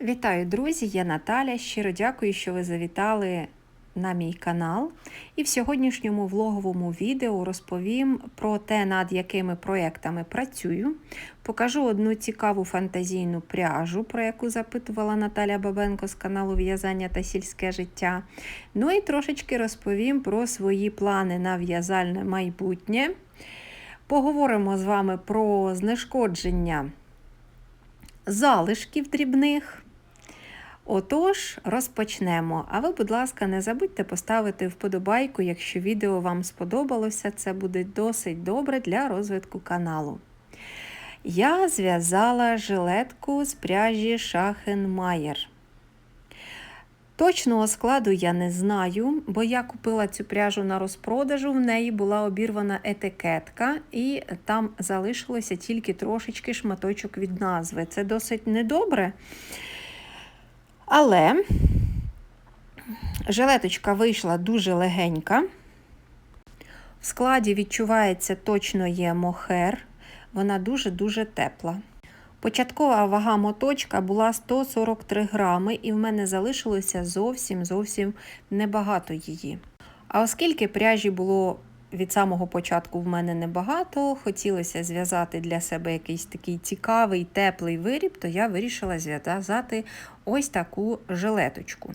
Вітаю, друзі! Я Наталя. Щиро дякую, що ви завітали на мій канал. І в сьогоднішньому влоговому відео розповім про те, над якими проєктами працюю. Покажу одну цікаву фантазійну пряжу, про яку запитувала Наталя Бабенко з каналу В'язання та сільське життя. Ну і трошечки розповім про свої плани на в'язальне майбутнє. Поговоримо з вами про знешкодження залишків дрібних. Отож, розпочнемо. А ви, будь ласка, не забудьте поставити вподобайку, якщо відео вам сподобалося, це буде досить добре для розвитку каналу. Я зв'язала жилетку з пряжі Шахенмаєр. Точного складу я не знаю, бо я купила цю пряжу на розпродажу, в неї була обірвана етикетка, і там залишилося тільки трошечки шматочок від назви. Це досить недобре. Але жилеточка вийшла дуже легенька. В складі відчувається точно є мохер, вона дуже-дуже тепла. Початкова вага моточка була 143 грами, і в мене залишилося зовсім зовсім небагато її. А оскільки пряжі було від самого початку в мене небагато, хотілося зв'язати для себе якийсь такий цікавий, теплий виріб, то я вирішила зв'язати ось таку жилеточку.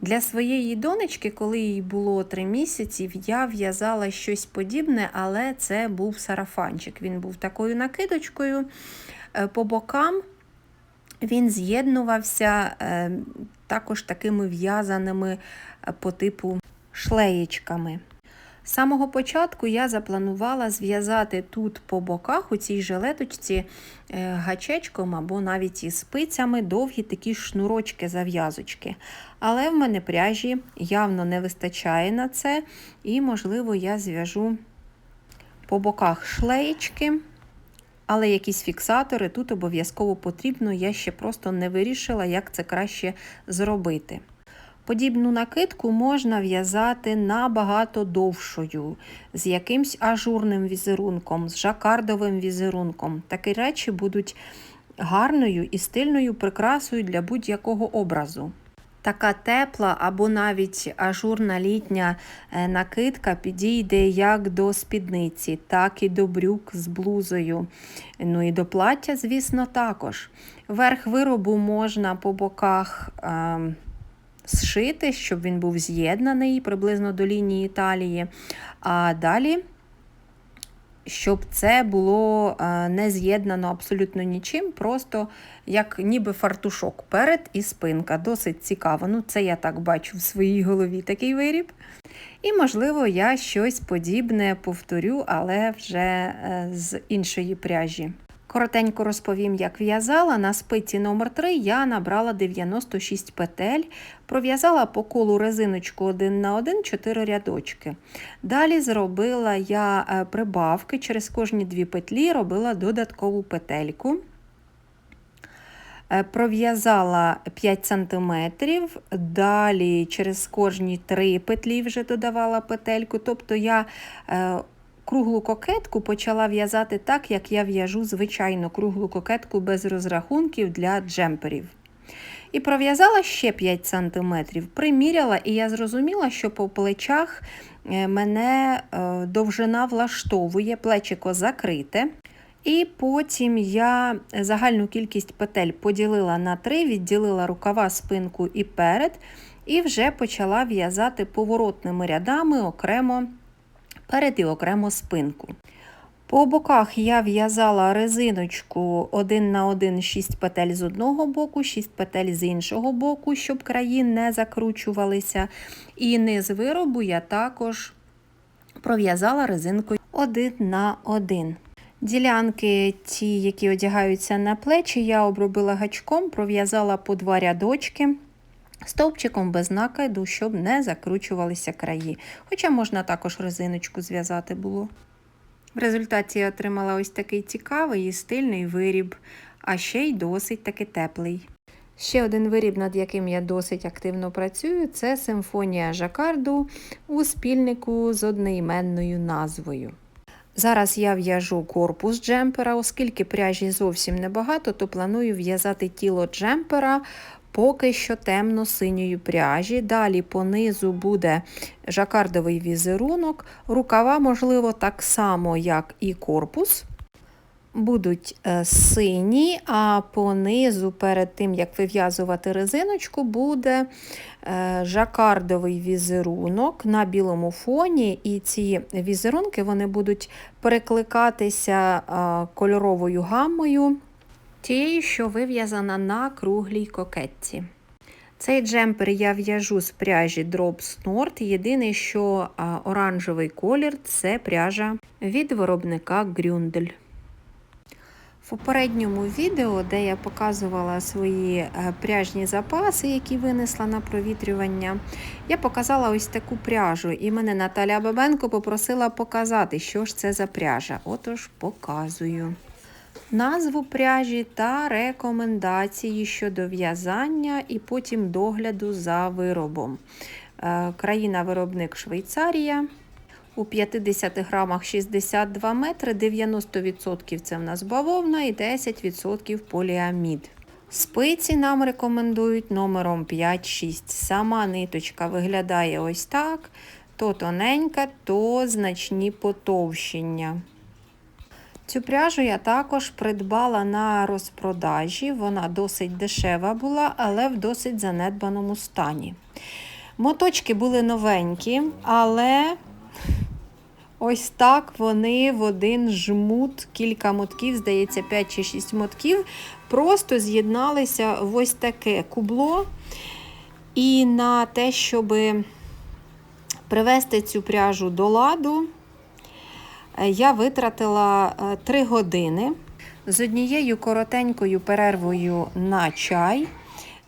Для своєї донечки, коли їй було 3 місяці, я в'язала щось подібне, але це був сарафанчик. Він був такою накидочкою е, по бокам. Він з'єднувався е, також такими в'язаними е, по типу шлеєчками. З самого початку я запланувала зв'язати тут по боках у цій жилеточці е, гачечком або навіть із спицями довгі такі шнурочки-зав'язочки. Але в мене пряжі явно не вистачає на це, і, можливо, я зв'яжу по боках шлеєчки. Але якісь фіксатори тут обов'язково потрібно, я ще просто не вирішила, як це краще зробити. Подібну накидку можна в'язати набагато довшою, з якимсь ажурним візерунком, з жакардовим візерунком. Такі речі будуть гарною і стильною прикрасою для будь-якого образу. Така тепла або навіть ажурна літня е, накидка підійде як до спідниці, так і до брюк з блузою. Ну і до плаття, звісно, також. Верх виробу можна по боках. Е зшити, щоб він був з'єднаний приблизно до лінії талії. А далі, щоб це було е, не з'єднано абсолютно нічим, просто як ніби фартушок перед і спинка. Досить цікаво. Ну, Це я так бачу в своїй голові такий виріб. І, можливо, я щось подібне повторю, але вже е, з іншої пряжі. Коротенько розповім, як в'язала. На спиці номер 3 я набрала 96 петель, пров'язала по колу резиночку 1 на 1 4 рядочки. Далі зробила я е, прибавки, через кожні дві петлі робила додаткову петельку. Е, пров'язала 5 см, далі через кожні 3 петлі вже додавала петельку. Тобто я е, Круглу кокетку почала в'язати так, як я в'яжу звичайно круглу кокетку без розрахунків для джемперів. І пров'язала ще 5 см, приміряла, і я зрозуміла, що по плечах е, мене е, довжина влаштовує, плечико закрите. І потім я загальну кількість петель поділила на 3, відділила рукава, спинку і перед, і вже почала в'язати поворотними рядами окремо перед і окремо спинку. По боках я в'язала резиночку 1 на 1 6 петель з одного боку, 6 петель з іншого боку, щоб краї не закручувалися. І низ виробу я також пров'язала резинкою 1 на 1. Ділянки, ті, які одягаються на плечі, я обробила гачком, пров'язала по два рядочки. Стовпчиком без накиду, щоб не закручувалися краї. Хоча можна також резиночку зв'язати було. В результаті я отримала ось такий цікавий і стильний виріб, а ще й досить таки теплий. Ще один виріб, над яким я досить активно працюю, це симфонія жакарду у спільнику з одноіменною назвою. Зараз я в'яжу корпус джемпера, оскільки пряжі зовсім небагато, то планую в'язати тіло джемпера Поки що темно-синьої пряжі. Далі по низу буде жакардовий візерунок. Рукава, можливо, так само, як і корпус. Будуть е, сині, а по низу, перед тим, як вив'язувати резиночку, буде е, жакардовий візерунок на білому фоні. І ці візерунки вони будуть перекликатися е, кольоровою гаммою, тією, що вив'язана на круглій кокетці. Цей джемпер я в'яжу з пряжі Drop Snort. Єдине, що оранжевий колір це пряжа від виробника Gründel. В попередньому відео, де я показувала свої е, пряжні запаси, які винесла на провітрювання, я показала ось таку пряжу. І мене Наталя Бабенко попросила показати, що ж це за пряжа. Отож, показую. Назву пряжі та рекомендації щодо в'язання і потім догляду за виробом. Е, Країна-виробник Швейцарія. У 50 грамах 62 метри, 90% це в нас бавовна і 10% поліамід. Спиці нам рекомендують номером 5-6. Сама ниточка виглядає ось так: то тоненька, то значні потовщення. Цю пряжу я також придбала на розпродажі. Вона досить дешева була, але в досить занедбаному стані. Моточки були новенькі, але ось так вони в один жмут, кілька мотків, здається, 5 чи 6 мотків, просто з'єдналися в ось таке кубло. І на те, щоб привести цю пряжу до ладу, я витратила 3 години з однією коротенькою перервою на чай.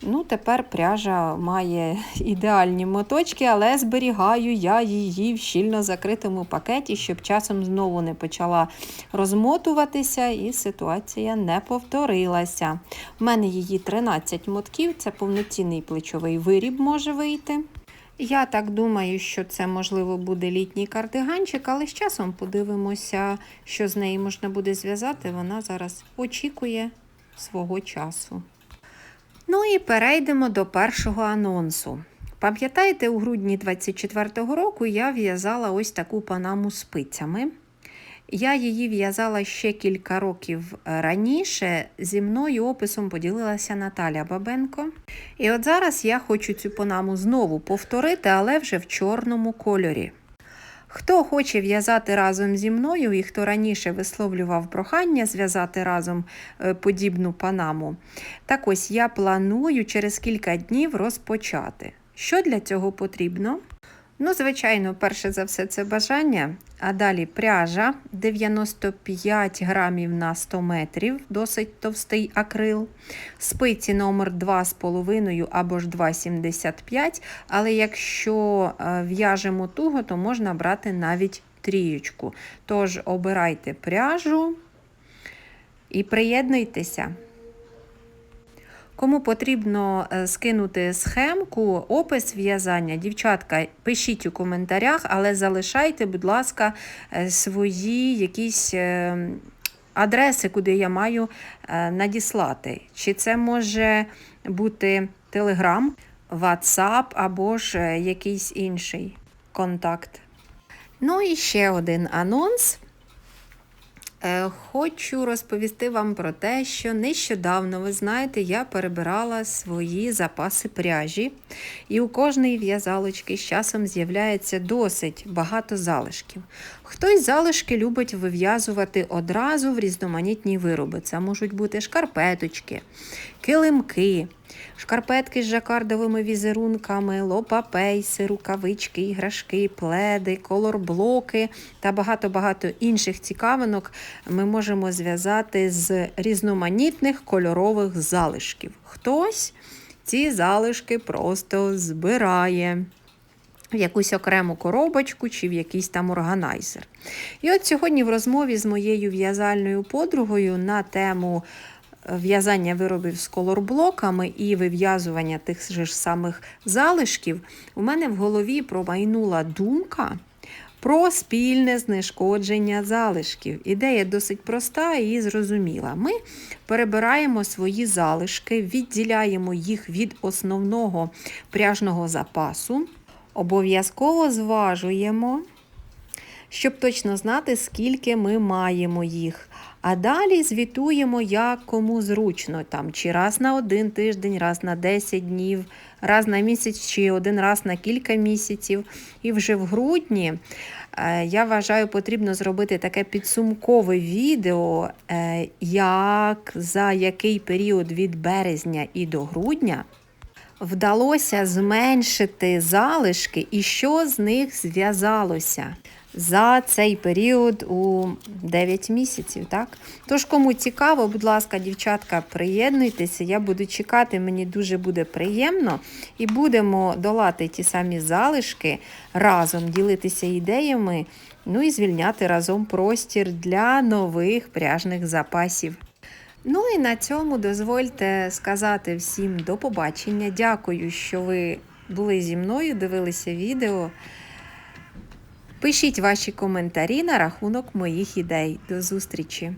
Ну, Тепер пряжа має ідеальні моточки, але зберігаю я її в щільно закритому пакеті, щоб часом знову не почала розмотуватися і ситуація не повторилася. У мене її 13 мотків, це повноцінний плечовий виріб може вийти. Я так думаю, що це, можливо, буде літній кардиганчик, але з часом подивимося, що з неї можна буде зв'язати. Вона зараз очікує свого часу. Ну і перейдемо до першого анонсу. Пам'ятаєте, у грудні 24-го року я в'язала ось таку панаму спицями. Я її в'язала ще кілька років раніше. Зі мною описом поділилася Наталя Бабенко. І от зараз я хочу цю панаму знову повторити, але вже в чорному кольорі. Хто хоче в'язати разом зі мною і хто раніше висловлював прохання зв'язати разом подібну панаму, так ось я планую через кілька днів розпочати. Що для цього потрібно? Ну, звичайно, перше за все, це бажання, а далі пряжа 95 грамів на 100 метрів, досить товстий акрил. Спиці номер 2,5 або ж 2,75. Але якщо в'яжемо туго, то можна брати навіть трієчку. Тож обирайте пряжу і приєднуйтеся. Кому потрібно скинути схемку, опис в'язання, дівчатка, пишіть у коментарях, але залишайте, будь ласка, свої якісь адреси, куди я маю надіслати. Чи це може бути Telegram, WhatsApp або ж якийсь інший контакт. Ну і ще один анонс. Хочу розповісти вам про те, що нещодавно, ви знаєте, я перебирала свої запаси пряжі, і у кожної в'язалочки з часом з'являється досить багато залишків. Хтось залишки любить вив'язувати одразу в різноманітні вироби. Це можуть бути шкарпеточки, килимки, шкарпетки з жакардовими візерунками, лопапейси, рукавички, іграшки, пледи, колорблоки та багато-багато інших цікавинок ми можемо зв'язати з різноманітних кольорових залишків. Хтось ці залишки просто збирає. В якусь окрему коробочку чи в якийсь там органайзер. І от сьогодні в розмові з моєю в'язальною подругою на тему в'язання виробів з колорблоками і вив'язування тих же ж самих залишків, у мене в голові промайнула думка про спільне знешкодження залишків. Ідея досить проста і зрозуміла. Ми перебираємо свої залишки, відділяємо їх від основного пряжного запасу, обов'язково зважуємо, щоб точно знати, скільки ми маємо їх. А далі звітуємо, як кому зручно, там, чи раз на один тиждень, раз на 10 днів, раз на місяць, чи один раз на кілька місяців. І вже в грудні е, я вважаю, потрібно зробити таке підсумкове відео, е, як за який період від березня і до грудня вдалося зменшити залишки і що з них зв'язалося за цей період у 9 місяців. Так? Тож, кому цікаво, будь ласка, дівчатка, приєднуйтеся, я буду чекати, мені дуже буде приємно. І будемо долати ті самі залишки разом, ділитися ідеями, ну і звільняти разом простір для нових пряжних запасів. Ну і на цьому дозвольте сказати всім до побачення. Дякую, що ви були зі мною, дивилися відео. Пишіть ваші коментарі на рахунок моїх ідей. До зустрічі!